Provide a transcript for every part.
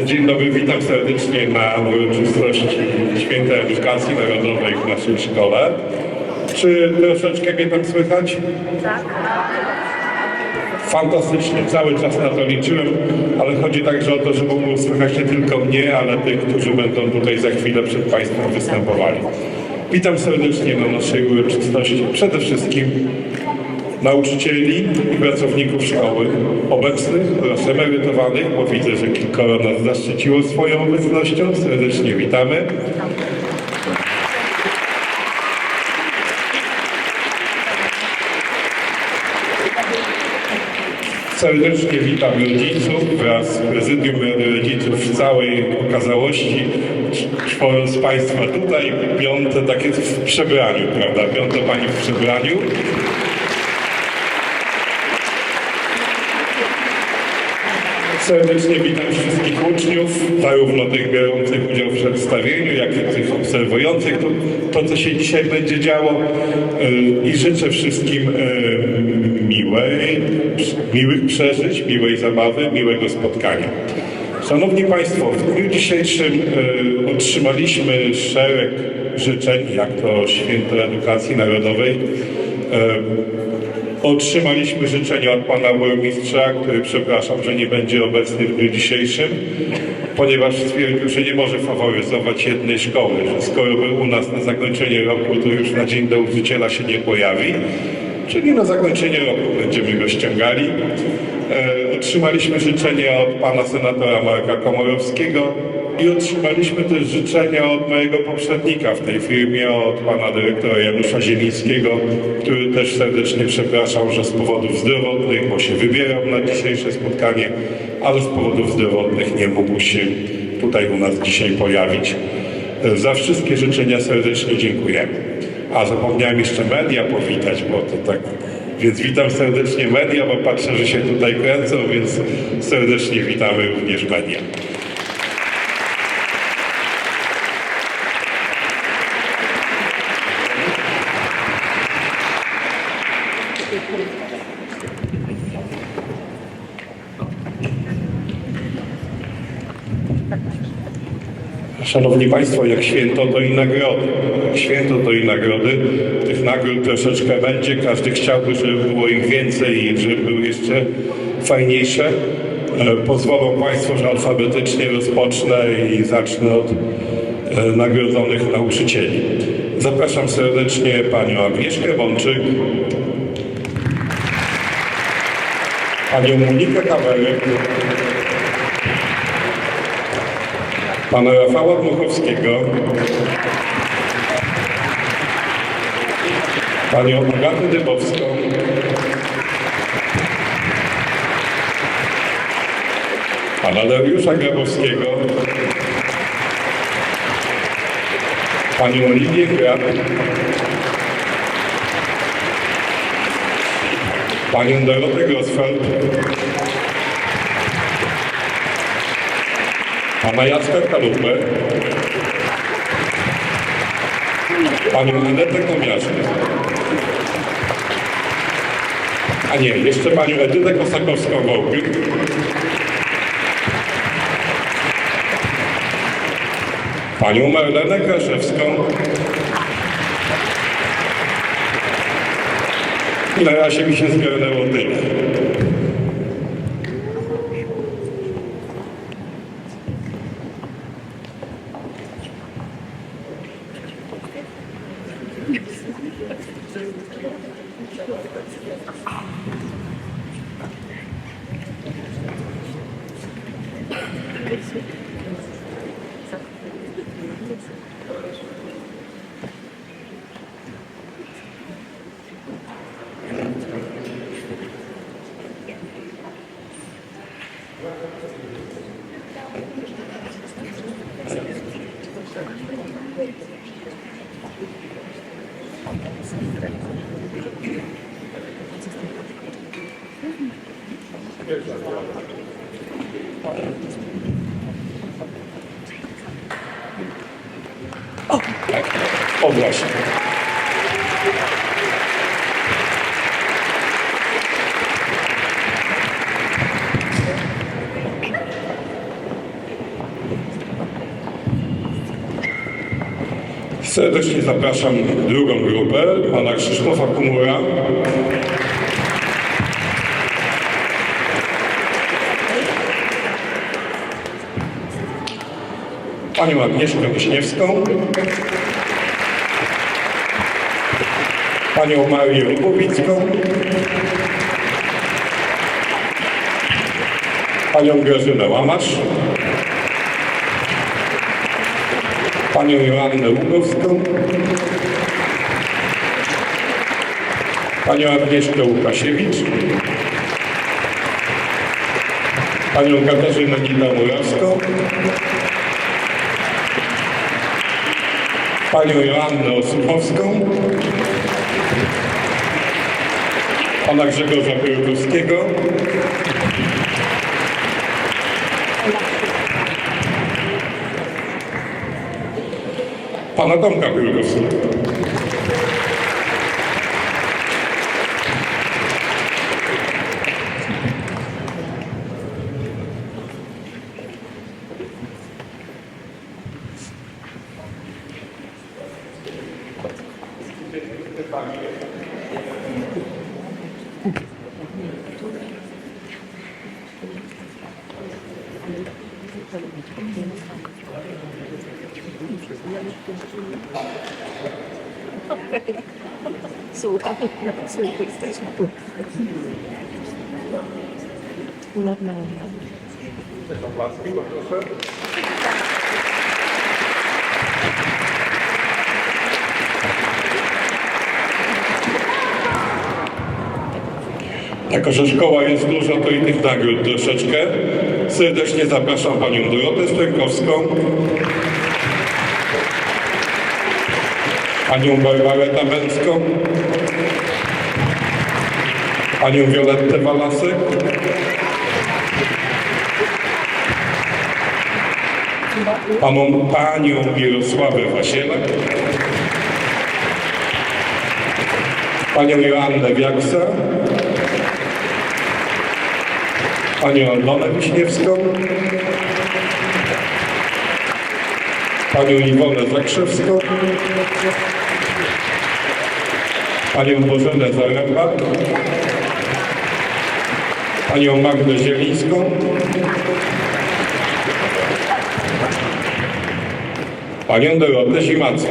Dzień dobry, witam serdecznie na uroczystości Święta Edukacji Narodowej w naszej szkole. Czy troszeczkę mnie tam słychać? Tak. Fantastycznie, cały czas na to liczyłem, ale chodzi także o to, żeby było słychać nie tylko mnie, ale tych, którzy będą tutaj za chwilę przed Państwem występowali. Witam serdecznie na naszej uroczystości. Przede wszystkim nauczycieli i pracowników szkoły, obecnych oraz emerytowanych, bo widzę, że kilkoro nas zaszczyciło swoją obecnością. Serdecznie witamy. Serdecznie witam rodziców wraz z prezydium Rodziców w całej okazałości. Czworo z Państwa tutaj, piąte takie w przebraniu, prawda? Piąte Pani w przebraniu. Serdecznie witam wszystkich uczniów, zarówno tych biorących udział w przedstawieniu, jak i tych obserwujących to, to co się dzisiaj będzie działo Yy, i życzę wszystkim yy, miłej, miłych przeżyć, miłej zabawy, miłego spotkania. Szanowni Państwo, w dniu dzisiejszym yy, otrzymaliśmy szereg życzeń, jak to Święto Edukacji Narodowej. Otrzymaliśmy życzenia od pana burmistrza, który przepraszam, że nie będzie obecny w dniu dzisiejszym, ponieważ stwierdził, że nie może faworyzować jednej szkoły, że skoro był u nas na zakończenie roku, to już na dzień nauczyciela się nie pojawi, czyli na zakończenie roku będziemy go ściągali. E, otrzymaliśmy życzenia od pana senatora Marka Komorowskiego, i otrzymaliśmy też życzenia od mojego poprzednika w tej firmie, od pana dyrektora Janusza Zielińskiego, który też serdecznie przepraszał, że z powodów zdrowotnych, bo się wybierał na dzisiejsze spotkanie, ale z powodów zdrowotnych nie mógł się tutaj u nas dzisiaj pojawić. Za wszystkie życzenia serdecznie dziękujemy. A zapomniałem jeszcze media powitać, bo to tak więc witam serdecznie media, bo patrzę, że się tutaj kręcą, więc serdecznie witamy również media. Szanowni Państwo, jak święto to i nagrody. Jak święto to i nagrody. Tych nagród troszeczkę będzie. Każdy chciałby, żeby było ich więcej i żeby były jeszcze fajniejsze. E, Pozwolą Państwo, że alfabetycznie rozpocznę i zacznę od e, nagrodzonych nauczycieli. Zapraszam serdecznie Panią Agnieszkę Wączyk, Panią Monikę Kamerek, Pana Rafała Dmuchowskiego, Panią Agatę Dybowską, Pana Dariusza Grabowskiego, Panią Oliwię Grab, Panią Dorotę Grosfeld, Pana Jacka Kalupę, Panią Anetę Komiarzkę, a nie, jeszcze Panią Edytę Kosakowską-Wołpik, Panią Marlenę Kraszewską. I na razie mi się zgarnęło tyle. O właśnie. Serdecznie zapraszam drugą grupę, pana Krzysztofa Kumura. Panią Agnieszkę Wiśniewską. Panią Marię Lubowicką. Panią Grażynę Łamasz. Panią Joannę Ługowską. Panią Agnieszkę Łukasiewicz. Panią Katarzynę Nida-Murawską. Panią Joannę Osuchowską. Pana Grzegorza Pyrkowskiego. Pana Tomka Normalnie. Jako, że szkoła jest duża, to i tych nagród troszeczkę. Serdecznie zapraszam panią Dorotę Strękowską, panią Barbarę Tabęcką, panią Violettę Walasek, paną panią Mirosławę Wasielek, panią Joannę Wiaksa, panią Aldonę Wiśniewską, panią Iwonę Zakrzewską, panią Bożenę Zaręba, panią Magdę Zielińską, panią Dorotę Zimacką.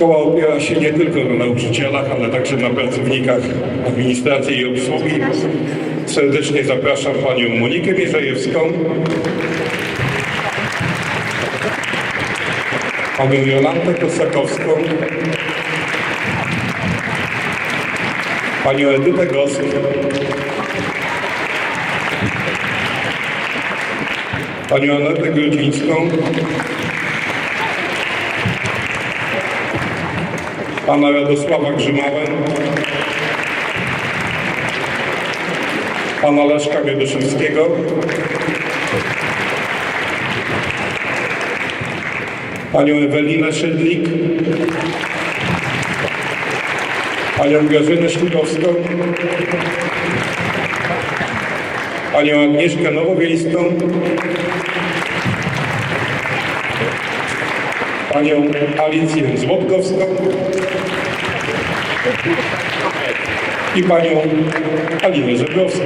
Szkoła opiera się nie tylko na nauczycielach, ale także na pracownikach administracji i obsługi. Serdecznie zapraszam panią Monikę Mierzejewską, panią Jolantę Kosakowską, panią Edytę Gosk, panią Anetę Grudzińską, pana Radosława Grzymałę, pana Leszka Miodoszewskiego, panią Ewelinę Szydlik, panią Grażynę Ślugowską, panią Agnieszkę Nowowiejską, panią Alicję Złotkowską i panią Alinę Żebrowską.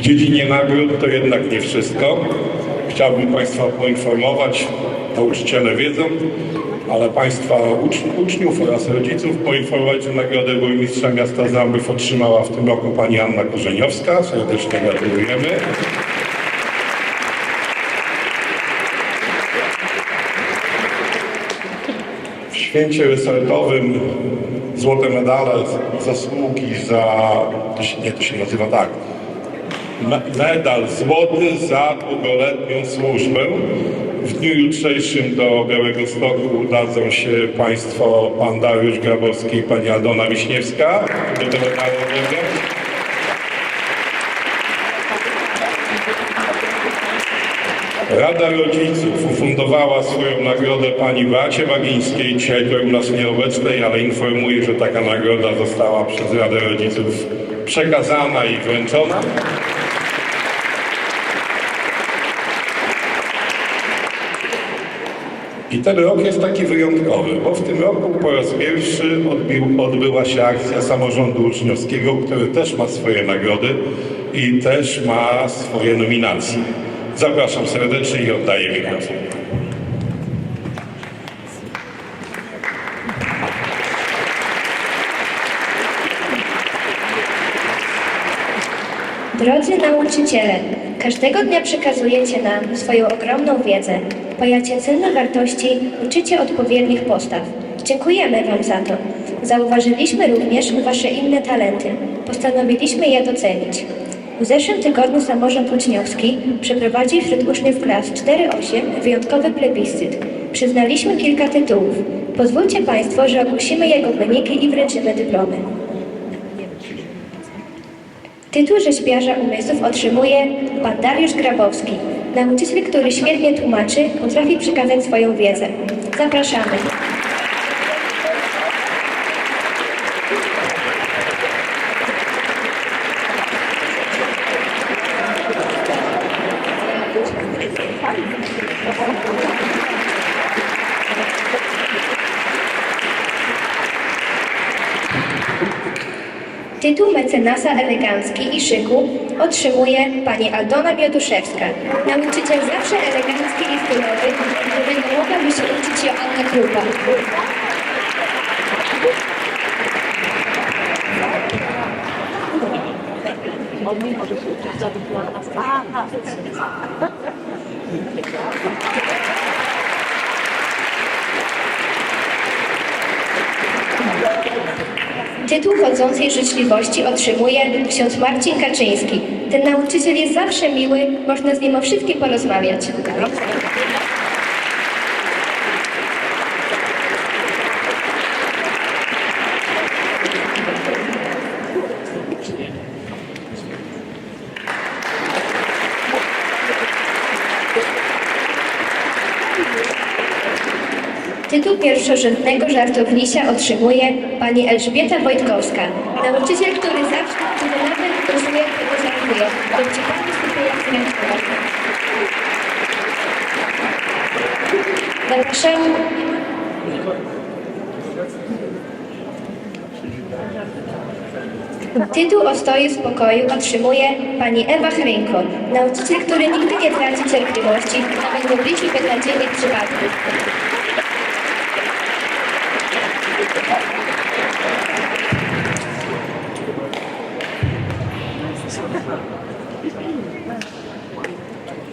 W dziedzinie nagród to jednak nie wszystko. Chciałbym Państwa poinformować, nauczyciele wiedzą, ale Państwa ucz- uczniów oraz rodziców poinformować, że nagrodę burmistrza miasta Zambów otrzymała w tym roku pani Anna Korzeniowska. Serdecznie gratulujemy. W święcie resortowym złote medale zasługi za, nie, to się nazywa tak, medal złoty za długoletnią służbę. W dniu jutrzejszym do Białego Stoku udadzą się Państwo pan Dariusz Grabowski i pani Aldona Wiśniewska. Rada Rodziców ufundowała swoją nagrodę pani Beacie Wagińskiej, dzisiaj tutaj u nas nieobecnej, ale informuję, że taka nagroda została przez Radę Rodziców przekazana i wręczona. I ten rok jest taki wyjątkowy, bo w tym roku po raz pierwszy odbił, odbyła się akcja samorządu uczniowskiego, który też ma swoje nagrody i też ma swoje nominacje. Zapraszam serdecznie i oddaję mikrofon. Drodzy nauczyciele, każdego dnia przekazujecie nam swoją ogromną wiedzę, pajacie cenne wartości, uczycie odpowiednich postaw. Dziękujemy Wam za to. Zauważyliśmy również Wasze inne talenty. Postanowiliśmy je docenić. W zeszłym tygodniu samorząd uczniowski przeprowadził wśród uczniów klas 4-8 wyjątkowy plebiscyt. Przyznaliśmy kilka tytułów. Pozwólcie Państwo, że ogłosimy jego wyniki i wręczymy dyplomy. Tytuł rzeźbiarza umysłów otrzymuje pan Dariusz Grabowski, nauczyciel, który świetnie tłumaczy, potrafi przekazać swoją wiedzę. Zapraszamy. Tytuł mecenasa elegancki i szyku otrzymuje pani Aldona Mioduszewska, nauczyciel zawsze elegancki i stylowy, którego mogłaby się uczyć Joanna Krupa. On nie może się uczyć Tytuł chodzącej życzliwości otrzymuje ksiądz Marcin Kaczyński. Ten nauczyciel jest zawsze miły, można z nim o wszystkim porozmawiać. Tytuł pierwszorzędnego żartownisia otrzymuje pani Elżbieta Wojtkowska, nauczyciel, który zawsze, który nawet rozumie, tego żartuje. Dowcipami skupuje zmiankowa. Zapraszam. Tytuł o stoju spokoju otrzymuje pani Ewa Hrynko, nauczyciel, który nigdy nie traci cierpliwości, nawet w obliczu beznadziejnych przypadków.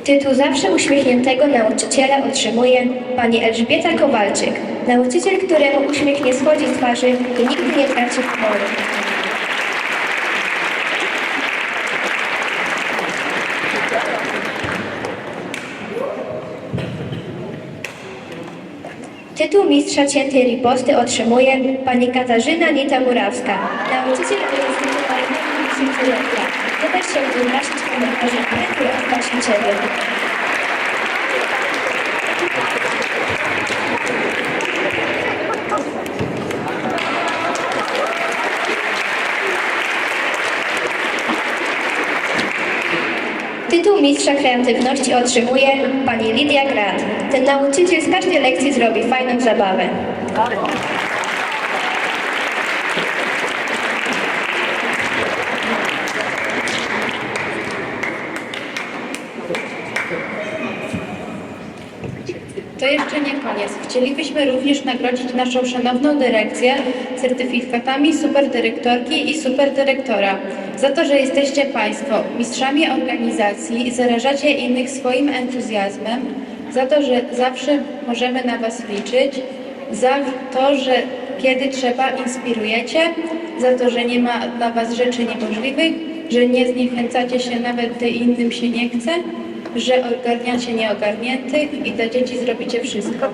Tytuł zawsze uśmiechniętego nauczyciela otrzymuje pani Elżbieta Kowalczyk, nauczyciel, któremu uśmiech nie schodzi z twarzy i nigdy nie traci humoru. Tytuł mistrza ciętej riposty otrzymuje pani Katarzyna Nita Murawska, nauczyciel Uniwersytetu Maryjnego Księżyca. Dodać się 12 komentarzy właścicieli. Tytuł mistrza kreatywności otrzymuje pani Lidia Grad. Ten nauczyciel z każdej lekcji zrobi fajną zabawę. To jeszcze nie koniec. Chcielibyśmy również nagrodzić naszą szanowną dyrekcję certyfikatami superdyrektorki i superdyrektora za to, że jesteście Państwo mistrzami organizacji i zarażacie innych swoim entuzjazmem, za to, że zawsze możemy na Was liczyć, za to, że kiedy trzeba inspirujecie, za to, że nie ma dla Was rzeczy niemożliwych, że nie zniechęcacie się nawet, gdy innym się nie chce, że ogarniacie nieogarniętych i dla dzieci zrobicie wszystko.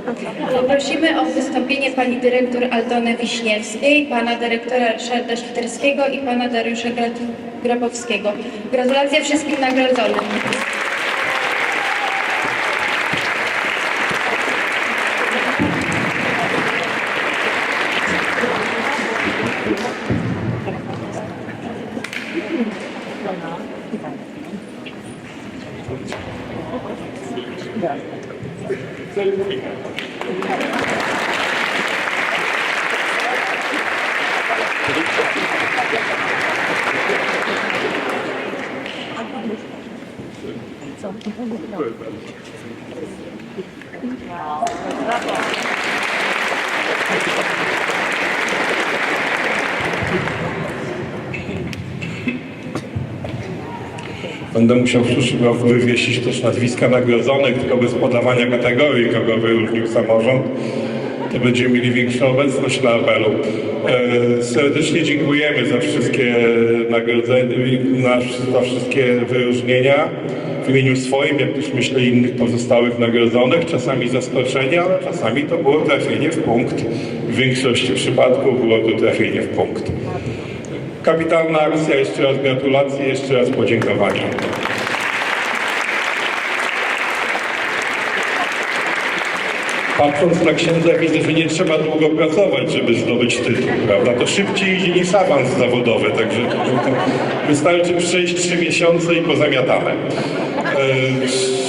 Poprosimy o wystąpienie pani dyrektor Aldony Wiśniewskiej, pana dyrektora Ryszarda Świderskiego i pana Dariusza Gra- Grabowskiego. Gratulacje wszystkim nagrodzonym. Obrigado. Obrigado. Będę musiał w przyszłym roku wywiesić też nazwiska nagrodzonych, tylko bez podawania kategorii, kogo wyróżnił samorząd. To będziemy mieli większą obecność na apelu. E, serdecznie dziękujemy za wszystkie nagrodzenia, na- za wszystkie wyróżnienia w imieniu swoim, jak też myślę innych pozostałych nagrodzonych. Czasami zaskoczenia, ale czasami to było trafienie w punkt. W większości przypadków było to trafienie w punkt. Kapitalna akcja, jeszcze raz gratulacje, jeszcze raz podziękowania. Patrząc na księdza widzę, że nie trzeba długo pracować, żeby zdobyć tytuł, prawda? To szybciej idzie niż awans zawodowy, także to wystarczy przejść trzy miesiące i pozamiatane.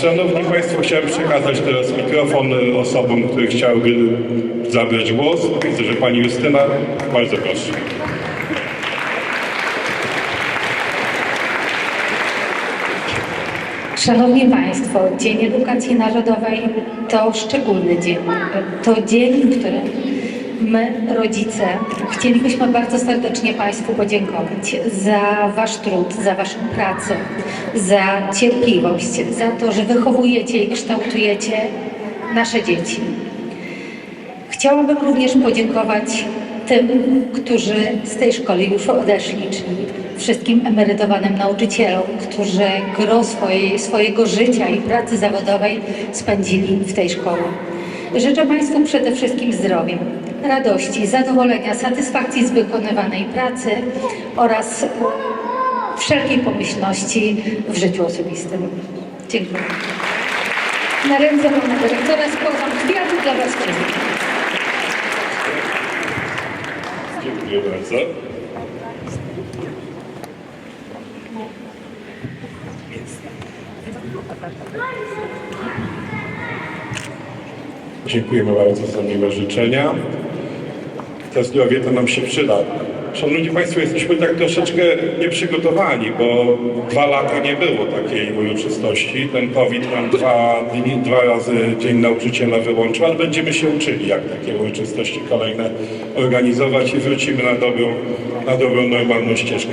Szanowni Państwo, chciałem przekazać teraz mikrofon osobom, które chciałyby zabrać głos. Widzę, że Pani Justyna, bardzo proszę. Szanowni Państwo, Dzień Edukacji Narodowej to szczególny dzień. To dzień, w którym my, rodzice, chcielibyśmy bardzo serdecznie Państwu podziękować za Wasz trud, za Waszą pracę, za cierpliwość, za to, że wychowujecie i kształtujecie nasze dzieci. Chciałabym również podziękować tym, którzy z tej szkoły już odeszli, czyli wszystkim emerytowanym nauczycielom, którzy gro swojej, swojego życia i pracy zawodowej spędzili w tej szkole. Życzę Państwu przede wszystkim zdrowia, radości, zadowolenia, satysfakcji z wykonywanej pracy oraz wszelkiej pomyślności w życiu osobistym. Dziękuję. Na ręce Pana Dyrektora składam kwiaty dla Was wszystkich. Dziękuję bardzo. Dziękujemy bardzo za miłe życzenia. To zdrowie to nam się przyda. Szanowni Państwo, jesteśmy tak troszeczkę nieprzygotowani, bo dwa lata nie było takiej uroczystości. Ten COVID nam dwa, dni, dwa razy Dzień Nauczyciela wyłączył, ale będziemy się uczyli, jak takie uroczystości kolejne organizować i wrócimy na dobrą, na dobrą normalną ścieżkę.